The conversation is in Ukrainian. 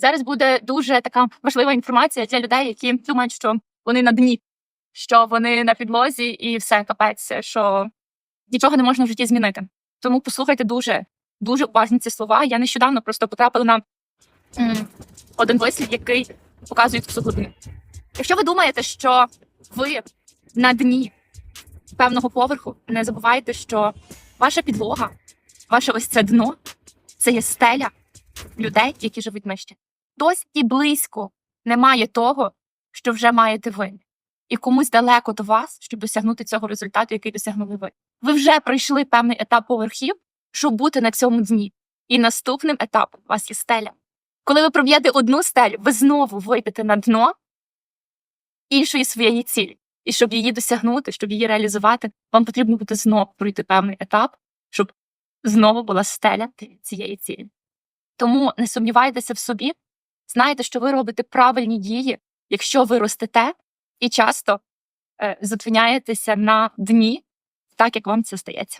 Зараз буде дуже така важлива інформація для людей, які думають, що вони на дні, що вони на підлозі, і все капець, що нічого не можна в житті змінити. Тому послухайте дуже, дуже уважні ці слова. Я нещодавно просто потрапила на один вислів, який показує всю глибину. Якщо ви думаєте, що ви на дні певного поверху, не забувайте, що ваша підлога, ваше ось це дно це є стеля людей, які живуть нижче. Хтось і близько немає того, що вже маєте ви, і комусь далеко до вас, щоб досягнути цього результату, який досягнули ви. Ви вже пройшли певний етап поверхів, щоб бути на цьому дні. І наступним етапом у вас є стеля. Коли ви проб'єте одну стелю, ви знову вийдете на дно іншої своєї цілі. І щоб її досягнути, щоб її реалізувати, вам потрібно буде знову пройти певний етап, щоб знову була стеля цієї цілі. Тому не сумнівайтеся в собі, знайте, що ви робите правильні дії, якщо ви ростете і часто е, зупиняєтеся на дні, так як вам це стається.